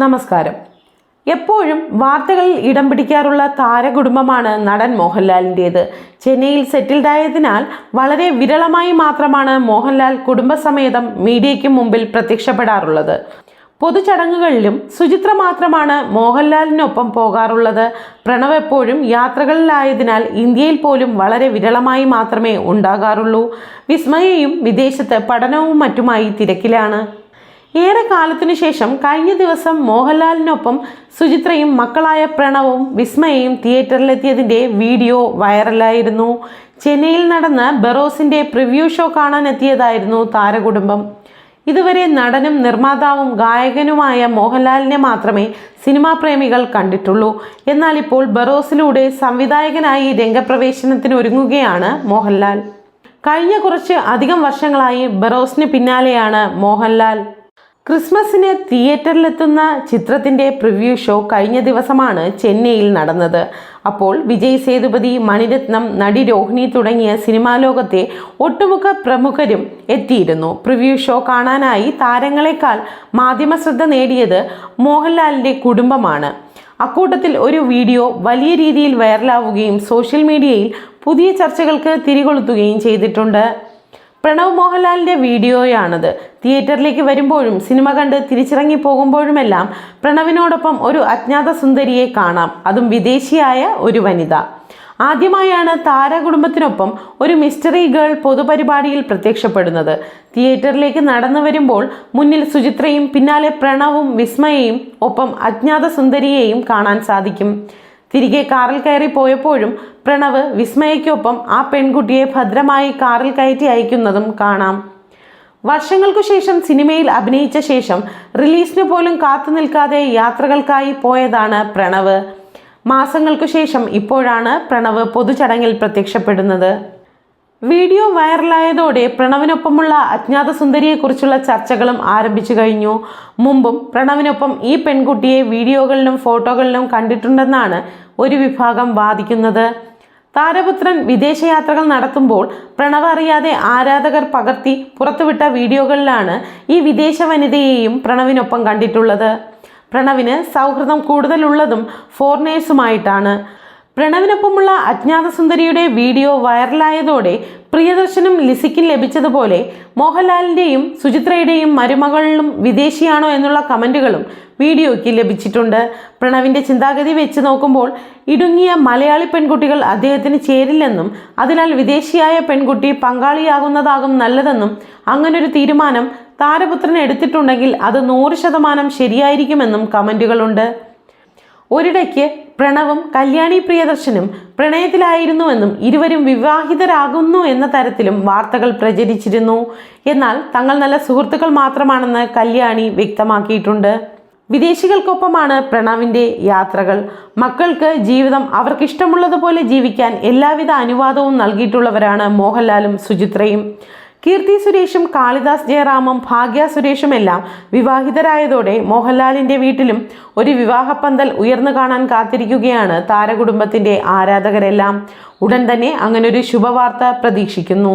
നമസ്കാരം. എപ്പോഴും വാർത്തകളിൽ ഇടം പിടിക്കാറുള്ള താരകുടുംബമാണ് നടൻ മോഹൻലാലിന്റേത്. ചെന്നൈയിൽ സെറ്റിൽഡായതിനാൽ വളരെ വിരളമായി മാത്രമാണ് മോഹൻലാൽ കുടുംബസമേതം മീഡിയയ്ക്ക് മുമ്പിൽ പ്രത്യക്ഷപ്പെടാറുള്ളത്. പൊതുചടങ്ങുകളിലും സുചിത്ര മാത്രമാണ് മോഹൻലാലിനൊപ്പം പോകാറുള്ളത്. പ്രണവ് എപ്പോഴും യാത്രകളിലായതിനാൽ ഇന്ത്യയിൽ പോലും വളരെ വിരളമായി മാത്രമേ ഉണ്ടാകാറുള്ളൂ. വിസ്മയയും വിദേശത്ത് പഠനവും മറ്റുമായി തിരക്കിലാണ്. ഏറെ കാലത്തിനു ശേഷം കഴിഞ്ഞ ദിവസം മോഹൻലാലിനൊപ്പം സുചിത്രയും മക്കളായ പ്രണവും വിസ്മയയും തിയേറ്ററിലെത്തിയതിന്റെ വീഡിയോ വൈറലായിരുന്നു. ചെന്നൈയിൽ നടന്ന ബറോസിന്റെ പ്രിവ്യൂ ഷോ കാണാൻ എത്തിയതായിരുന്നു താരകുടുംബം. ഇതുവരെ നടനും നിർമ്മാതാവും ഗായകനുമായ മോഹൻലാലിനെ മാത്രമേ സിനിമാ പ്രേമികൾ കണ്ടിട്ടുള്ളൂ. എന്നാൽ ഇപ്പോൾ ബറോസിലൂടെ സംവിധായകനായി രംഗപ്രവേശനത്തിന് ഒരുങ്ങുകയാണ് മോഹൻലാൽ. കഴിഞ്ഞ കുറച്ച് അധികം വർഷങ്ങളായി ബറോസിന് പിന്നാലെയാണ് മോഹൻലാൽ. ക്രിസ്മസിന് തിയേറ്ററിലെത്തുന്ന ചിത്രത്തിന്റെ പ്രിവ്യൂ ഷോ കഴിഞ്ഞ ദിവസമാണ് ചെന്നൈയിൽ നടന്നത്. അപ്പോൾ വിജയ് സേതുപതി മണിരത്നം നടി രോഹിണി തുടങ്ങിയ സിനിമാ ലോകത്തെ ഒട്ടുമുഖ പ്രമുഖരും എത്തിയിരുന്നു. പ്രിവ്യൂ ഷോ കാണാനായി താരങ്ങളെക്കാൾ മാധ്യമ ശ്രദ്ധ നേടിയത് മോഹൻലാലിന്റെ കുടുംബമാണ്. അക്കൂട്ടത്തിൽ ഒരു വീഡിയോ വലിയ രീതിയിൽ വൈറലാവുകയും സോഷ്യൽ മീഡിയയിൽ പുതിയ ചർച്ചകൾക്ക് തിരികൊളുത്തുകയും ചെയ്തിട്ടുണ്ട്. പ്രണവ് മോഹൻലാലിന്റെ വീഡിയോയാണത്. തിയേറ്ററിലേക്ക് വരുമ്പോഴും സിനിമ കണ്ട് തിരിച്ചിറങ്ങി പോകുമ്പോഴുമെല്ലാം പ്രണവിനോടൊപ്പം ഒരു അജ്ഞാത സുന്ദരിയെ കാണാം. അതും വിദേശിയായ ഒരു വനിത. ആദ്യമായാണ് താരകുടുംബത്തിനൊപ്പം ഒരു മിസ്റ്ററി ഗേൾ പൊതുപരിപാടിയിൽ പ്രത്യക്ഷപ്പെടുന്നത്. തിയേറ്ററിലേക്ക് നടന്നു വരുമ്പോൾ മുന്നിൽ സുചിത്രയും പിന്നാലെ പ്രണവും വിസ്മയയും ഒപ്പം അജ്ഞാത സുന്ദരിയെയും കാണാൻ സാധിക്കും. തിരികെ കാറിൽ കയറി പോയപ്പോഴും പ്രണവ് വിസ്മയയ്ക്കൊപ്പം ആ പെൺകുട്ടിയെ ഭദ്രമായി കാറിൽ കയറ്റി അയക്കുന്നതും കാണാം. വർഷങ്ങൾക്കു ശേഷം സിനിമയിൽ അഭിനയിച്ച ശേഷം റിലീസിന് പോലും കാത്തു നിൽക്കാതെ യാത്രകൾക്കായി പോയതാണ് പ്രണവ്. മാസങ്ങൾക്കു ശേഷം ഇപ്പോഴാണ് പ്രണവ് പൊതുചടങ്ങിൽ പ്രത്യക്ഷപ്പെടുന്നത്. വീഡിയോ വൈറലായതോടെ പ്രണവിനൊപ്പമുള്ള അജ്ഞാത സുന്ദരിയെക്കുറിച്ചുള്ള ചർച്ചകളും ആരംഭിച്ചു കഴിഞ്ഞു. മുമ്പും പ്രണവിനൊപ്പം ഈ പെൺകുട്ടിയെ വീഡിയോകളിലും ഫോട്ടോകളിലും കണ്ടിട്ടുണ്ടെന്നാണ് ഒരു വിഭാഗം വാദിക്കുന്നത്. താരപുത്രൻ വിദേശയാത്രകൾ നടത്തുമ്പോൾ പ്രണവ് അറിയാതെ ആരാധകർ പകർത്തി പുറത്തുവിട്ട വീഡിയോകളിലാണ് ഈ വിദേശ വനിതയെയും പ്രണവിനൊപ്പം കണ്ടിട്ടുള്ളത്. പ്രണവിന് സൗഹൃദം കൂടുതലുള്ളതും ഫോറിനേഴ്സുമായിട്ടാണ്. പ്രണവിനൊപ്പമുള്ള അജ്ഞാത സുന്ദരിയുടെ വീഡിയോ വൈറലായതോടെ പ്രിയദർശനും ലിസിക്കും ലഭിച്ചതുപോലെ മോഹൻലാലിന്റെയും സുചിത്രയുടെയും മരുമകളിലും വിദേശിയാണോ എന്നുള്ള കമന്റുകളും വീഡിയോയ്ക്ക് ലഭിച്ചിട്ടുണ്ട്. പ്രണവിന്റെ ചിന്താഗതി വെച്ച് നോക്കുമ്പോൾ ഇടുങ്ങിയ മലയാളി പെൺകുട്ടികൾ അദ്ദേഹത്തിന് ചേരില്ലെന്നും അതിനാൽ വിദേശിയായ പെൺകുട്ടി പങ്കാളിയാകുന്നതാകും നല്ലതെന്നും അങ്ങനൊരു തീരുമാനം താരപുത്രൻ എടുത്തിട്ടുണ്ടെങ്കിൽ അത് നൂറ് ശതമാനം ശരിയായിരിക്കുമെന്നും കമന്റുകളുണ്ട് ഒരിടയ്ക്ക് പ്രണവും കല്യാണി പ്രിയദർശനും പ്രണയത്തിലായിരുന്നുവെന്നും ഇരുവരും വിവാഹിതരാകുന്നു എന്ന തരത്തിലും വാർത്തകൾ പ്രചരിച്ചിരുന്നു. എന്നാൽ തങ്ങൾ നല്ല സുഹൃത്തുക്കൾ മാത്രമാണെന്ന് കല്യാണി വ്യക്തമാക്കിയിട്ടുണ്ട്. വിദേശികൾക്കൊപ്പമാണ് പ്രണവിന്റെ യാത്രകൾ. മക്കൾക്ക് ജീവിതം അവർക്കിഷ്ടമുള്ളതുപോലെ ജീവിക്കാൻ എല്ലാവിധ അനുവാദവും നൽകിയിട്ടുള്ളവരാണ് മോഹൻലാലും സുചിത്രയും. കീർത്തി സുരേഷും കാളിദാസ് ജയറാമും ഭാഗ്യ സുരേഷും എല്ലാം വിവാഹിതരായതോടെ മോഹൻലാലിന്റെ വീട്ടിലും ഒരു വിവാഹപ്പന്തൽ ഉയർന്നു കാണാൻ കാത്തിരിക്കുകയാണ് താരകുടുംബത്തിന്റെ ആരാധകരെല്ലാം. ഉടൻ തന്നെ അങ്ങനൊരു ശുഭവാർത്ത പ്രതീക്ഷിക്കുന്നു.